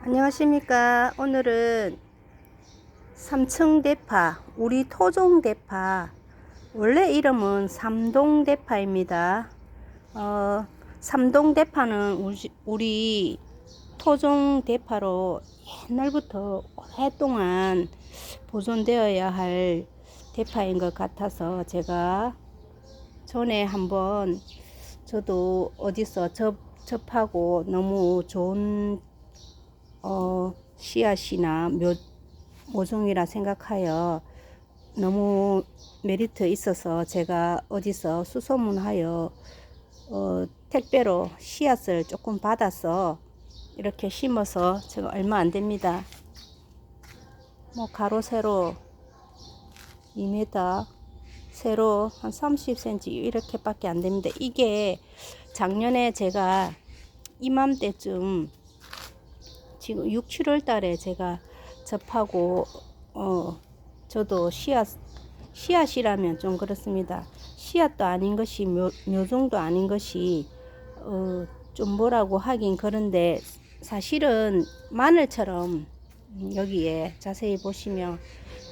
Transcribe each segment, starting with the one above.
안녕하십니까. 오늘은 삼층 대파, 우리 토종 대파, 원래 이름은 삼동 대파입니다. 어, 삼동 대파는 우리, 우리 토종 대파로 옛날부터 오랫동안 보존되어야 할 대파인 것 같아서 제가 전에 한번 저도 어디서 접, 접하고 너무 좋은 어, 씨앗이나 묘, 모종이라 생각하여 너무 메리트 있어서 제가 어디서 수소문하여 어, 택배로 씨앗을 조금 받아서 이렇게 심어서 제가 얼마 안 됩니다. 뭐 가로 세로 2m 세로 한 30cm 이렇게 밖에 안 됩니다. 이게 작년에 제가 이맘때쯤 지금 6, 7월 달에 제가 접하고 어 저도 씨앗 씨앗이라면 좀 그렇습니다. 씨앗도 아닌 것이 묘, 묘종도 아닌 것이 어 좀 뭐라고 하긴 그런데 사실은 마늘처럼 여기에 자세히 보시면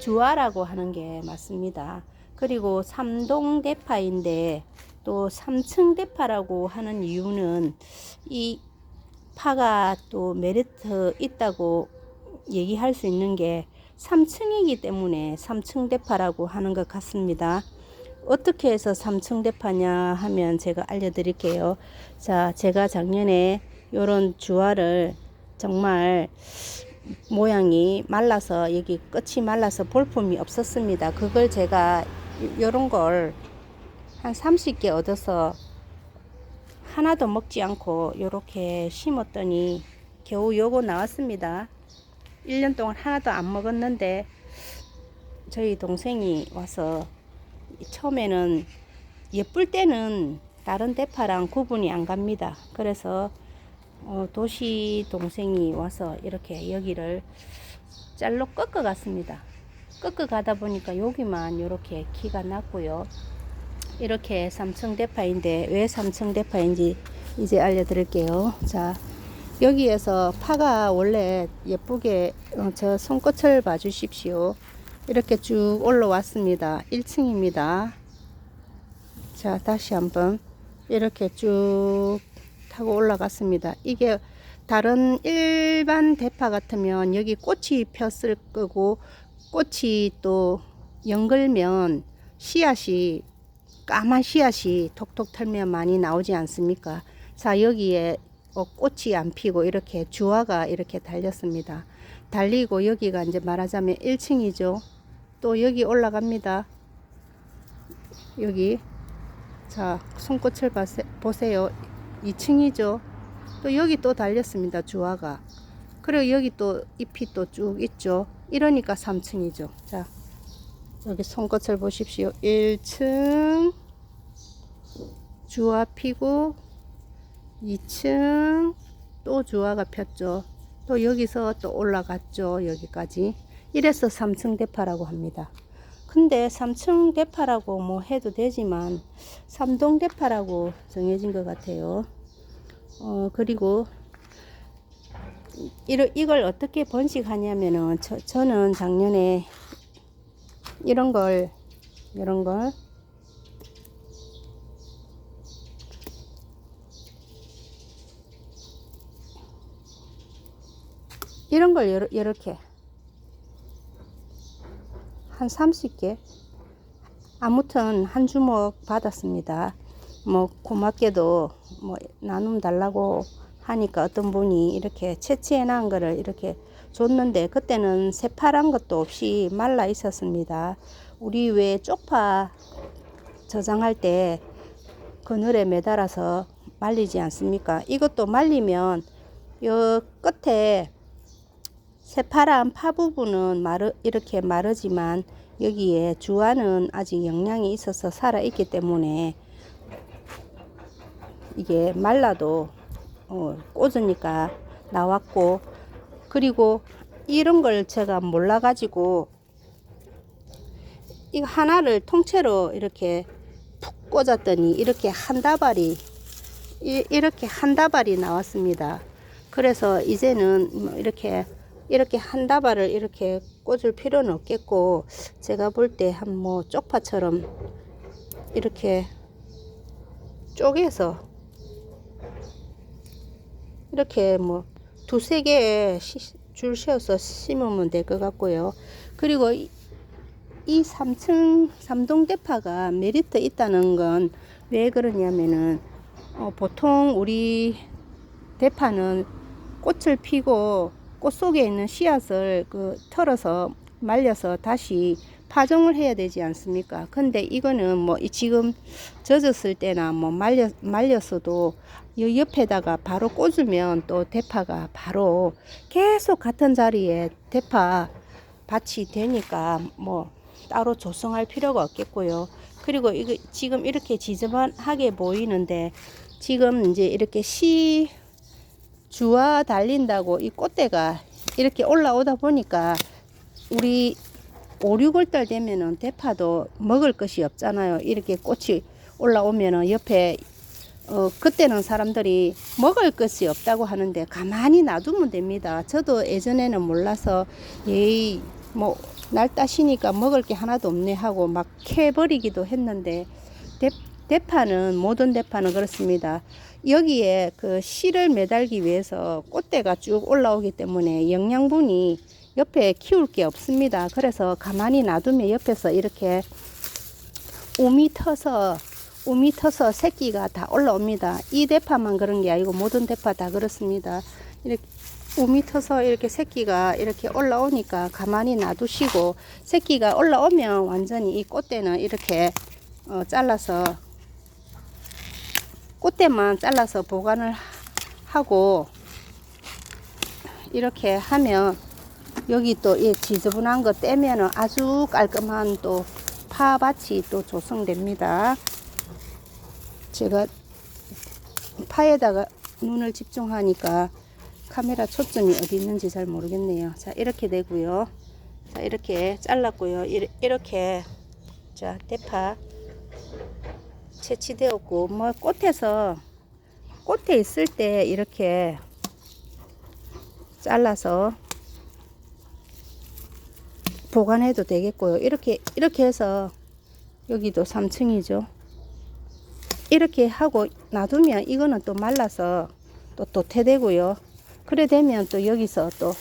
주화라고 하는 게 맞습니다. 그리고 삼동 대파인데 또 삼층 대파라고 하는 이유는 이 파가 또 메리트 있다고 얘기할 수 있는 게 3층이기 때문에 3층 대파라고 하는 것 같습니다. 어떻게 해서 3층 대파냐 하면 제가 알려드릴게요. 자, 제가 작년에 요런 주화를 정말 모양이 말라서 여기 끝이 말라서 볼품이 없었습니다. 그걸 제가 요런 걸 한 30개 얻어서 하나도 먹지 않고 요렇게 심었더니 겨우 요거 나왔습니다. 1년 동안 하나도 안 먹었는데 저희 동생이 와서 처음에는 예쁠 때는 다른 대파랑 구분이 안 갑니다. 그래서 어, 도시 동생이 와서 이렇게 여기를 짤로 꺾어 갔습니다. 꺾어 가다 보니까 여기만 이렇게 키가 났고요. 이렇게 삼층 대파인데 왜 삼층 대파인지 이제 알려드릴게요. 자, 여기에서 파가 원래 예쁘게 어, 저 손끝을 봐주십시오. 이렇게 쭉 올라왔습니다. 1층입니다. 자, 다시 한번 이렇게 쭉 타고 올라갔습니다. 이게 다른 일반 대파 같으면 여기 꽃이 폈을 거고 꽃이 또 연글면 씨앗이 까만 씨앗이 톡톡 털면 많이 나오지 않습니까? 자, 여기에 어, 꽃이 안 피고 이렇게 주화가 이렇게 달렸습니다. 달리고 여기가 이제 말하자면 1층이죠. 또 여기 올라갑니다. 여기. 자, 손꽃을 보세요. 2층이죠. 또 여기 또 달렸습니다. 주화가. 그리고 여기 또 잎이 또 쭉 있죠. 이러니까 3층이죠. 자, 여기 손끝을 보십시오. 1층 주화 피고 2층 또 주화가 폈죠. 또 여기서 또 올라갔죠. 여기까지. 이래서 3층 대파라고 합니다. 근데 3층 대파라고 뭐 해도 되지만 3동 대파라고 정해진 것 같아요. 어, 그리고 이걸, 어떻게 번식하냐면은 저, 저는 작년에 이런 걸 이런 걸. 이런 걸 이렇게. 한 30개. 아무튼 한 주먹 받았습니다. 뭐 고맙게도 뭐 나눔 달라고 하니까 어떤 분이 이렇게 채취해 놓은 거를 이렇게 줬는데 그때는 새파란 것도 없이 말라 있었습니다. 우리 왜 쪽파 저장할 때 그늘에 매달아서 말리지 않습니까? 이것도 말리면 요 끝에 새파란 파 부분은 마르, 이렇게 마르지만 여기에 주화는 아직 영양이 있어서 살아있기 때문에 이게 말라도 어, 꽂으니까 나왔고 그리고 이런 걸 제가 몰라가지고 이거 하나를 통째로 이렇게 푹 꽂았더니 이렇게 한 다발이 이, 이렇게 한 다발이 나왔습니다. 그래서 이제는 뭐 이렇게 이렇게 한 다발을 이렇게 꽂을 필요는 없겠고 제가 볼 때 한 뭐 쪽파처럼 이렇게 쪼개서 이렇게 뭐 두세 개줄 씌워서 심으면 될 것 같고요. 그리고 이, 이 3층 삼동 대파가 메리트 있다는 건 왜 그러냐면은 어, 보통 우리 대파는 꽃을 피고 꽃 속에 있는 씨앗을 그 털어서 말려서 다시 파종을 해야 되지 않습니까? 근데 이거는 뭐이 지금 젖었을 때나 뭐 말려 말렸어도 이 옆에다가 바로 꽂으면 또 대파가 바로 계속 같은 자리에 대파 밭이 되니까 뭐 따로 조성할 필요가 없겠고요. 그리고 이거 지금 이렇게 지저분하게 보이는데 지금 이제 이렇게 씨 주와 달린다고 이 꽃대가 이렇게 올라오다 보니까 우리 5, 6월달 되면은 대파도 먹을 것이 없잖아요. 이렇게 꽃이 올라오면은 옆에 어 그때는 사람들이 먹을 것이 없다고 하는데 가만히 놔두면 됩니다. 저도 예전에는 몰라서 예이 뭐 날 따시니까 먹을 게 하나도 없네 하고 막 캐버리기도 했는데 대, 대파는 모든 대파는 그렇습니다. 여기에 그 씨를 매달기 위해서 꽃대가 쭉 올라오기 때문에 영양분이 옆에 키울 게 없습니다. 그래서 가만히 놔두면 옆에서 이렇게 우미 터서 우미 터서 새끼가 다 올라옵니다. 이 대파만 그런 게 아니고 모든 대파 다 그렇습니다. 이렇게 우미 터서 이렇게 새끼가 이렇게 올라오니까 가만히 놔두시고 새끼가 올라오면 완전히 이 꽃대는 이렇게 어, 잘라서 꽃대만 잘라서 보관을 하고 이렇게 하면 여기 또이 지저분한 거 떼면은 아주 깔끔한 또 파밭이 또 조성됩니다. 제가 파에다가 눈을 집중하니까 카메라 초점이 어디 있는지 잘 모르겠네요. 자, 이렇게 되고요. 자, 이렇게 잘랐고요. 이렇게 자, 대파 채취되었고 뭐 꽃에서 꽃에 있을 때 이렇게 잘라서 보관해도 되겠고요. 이렇게 이렇게 해서 여기도 3층이죠. 이렇게 하고 놔두면 이거는 또 말라서 또 도태되고요. 그래 되면 또 여기서 또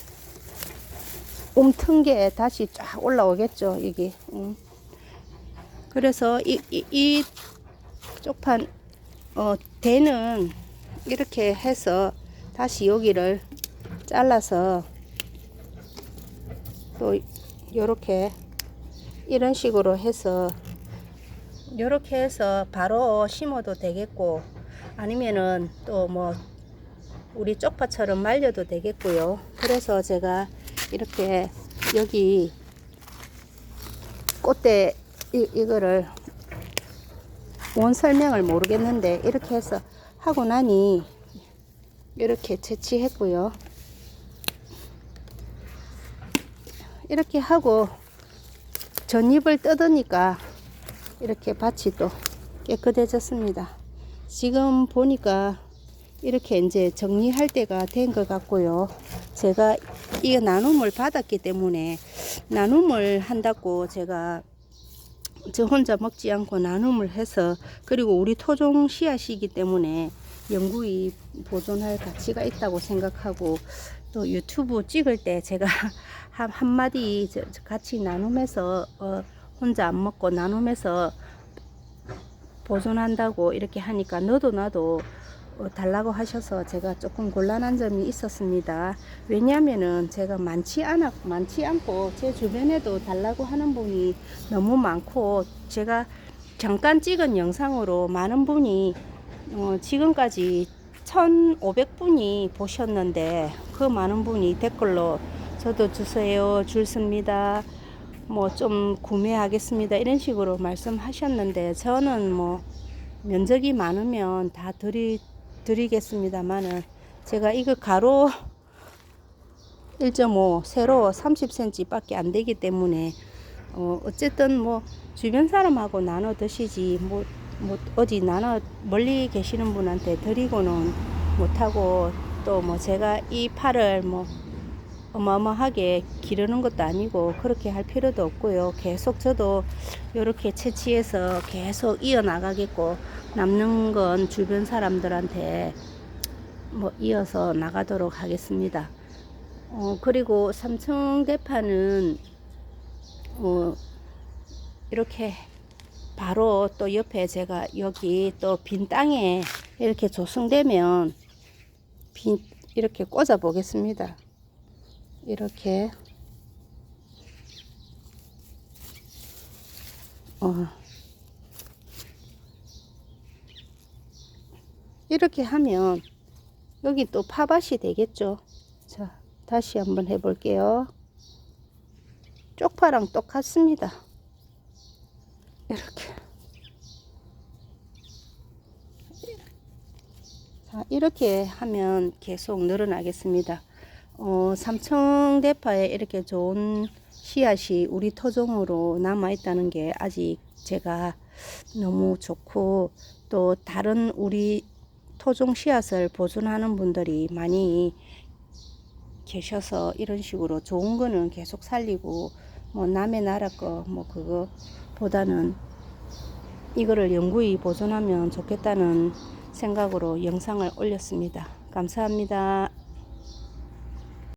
움튼 게 다시 쫙 올라오겠죠. 여기. 음. 그래서 이, 이, 이 쪽판 어, 대는 이렇게 해서 다시 여기를 잘라서 또 요렇게 이런 식으로 해서 요렇게 해서 바로 심어도 되겠고 아니면은 또 뭐 우리 쪽파처럼 말려도 되겠고요. 그래서 제가 이렇게 여기 꽃대 이, 이거를 원 설명을 모르겠는데 이렇게 해서 하고 나니 이렇게 채취했고요. 이렇게 하고 전잎을 뜯으니까 이렇게 밭이 또 깨끗해졌습니다. 지금 보니까 이렇게 이제 정리할 때가 된 것 같고요. 제가 이 나눔을 받았기 때문에 나눔을 한다고 제가 저 혼자 먹지 않고 나눔을 해서 그리고 우리 토종 씨앗이기 때문에 영구히 보존할 가치가 있다고 생각하고 또 유튜브 찍을 때 제가 한, 한마디 같이 나눔해서 어, 혼자 안 먹고 나눔해서 보존한다고 이렇게 하니까 너도 나도 어, 달라고 하셔서 제가 조금 곤란한 점이 있었습니다. 왜냐하면은 제가 많지 않아 많지 않고 제 주변에도 달라고 하는 분이 너무 많고 제가 잠깐 찍은 영상으로 많은 분이 어, 지금까지 1,500분이 보셨는데 그 많은 분이 댓글로 저도 주세요 줄 씁니다. 뭐 좀 구매하겠습니다. 이런 식으로 말씀하셨는데 저는 뭐 면적이 많으면 다 드리, 드리겠습니다만은 제가 이거 가로 1.5 세로 30cm 밖에 안 되기 때문에 어, 어쨌든 뭐 주변 사람하고 나눠 드시지 뭐, 뭐 어디 나눠 멀리 계시는 분한테 드리고는 못하고 또 뭐 제가 이 팔을 뭐 어마어마하게 기르는 것도 아니고 그렇게 할 필요도 없고요. 계속 저도 이렇게 채취해서 계속 이어나가겠고 남는 건 주변 사람들한테 뭐 이어서 나가도록 하겠습니다. 어, 그리고 삼층 대파는 어, 이렇게 바로 또 옆에 제가 여기 또 빈 땅에 이렇게 조성되면 빈 이렇게 꽂아 보겠습니다. 이렇게 어 이렇게 하면 여기 또 파밭이 되겠죠. 자, 다시 한번 해볼게요. 쪽파랑 똑같습니다. 이렇게. 자, 이렇게 하면 계속 늘어나겠습니다. 어, 삼청 대파에 이렇게 좋은 씨앗이 우리 토종으로 남아 있다는 게 아직 제가 너무 좋고 또 다른 우리 토종 씨앗을 보존하는 분들이 많이 계셔서 이런 식으로 좋은 거는 계속 살리고 뭐 남의 나라 거 뭐 그거 보다는 이거를 영구히 보존하면 좋겠다는 생각으로 영상을 올렸습니다. 감사합니다.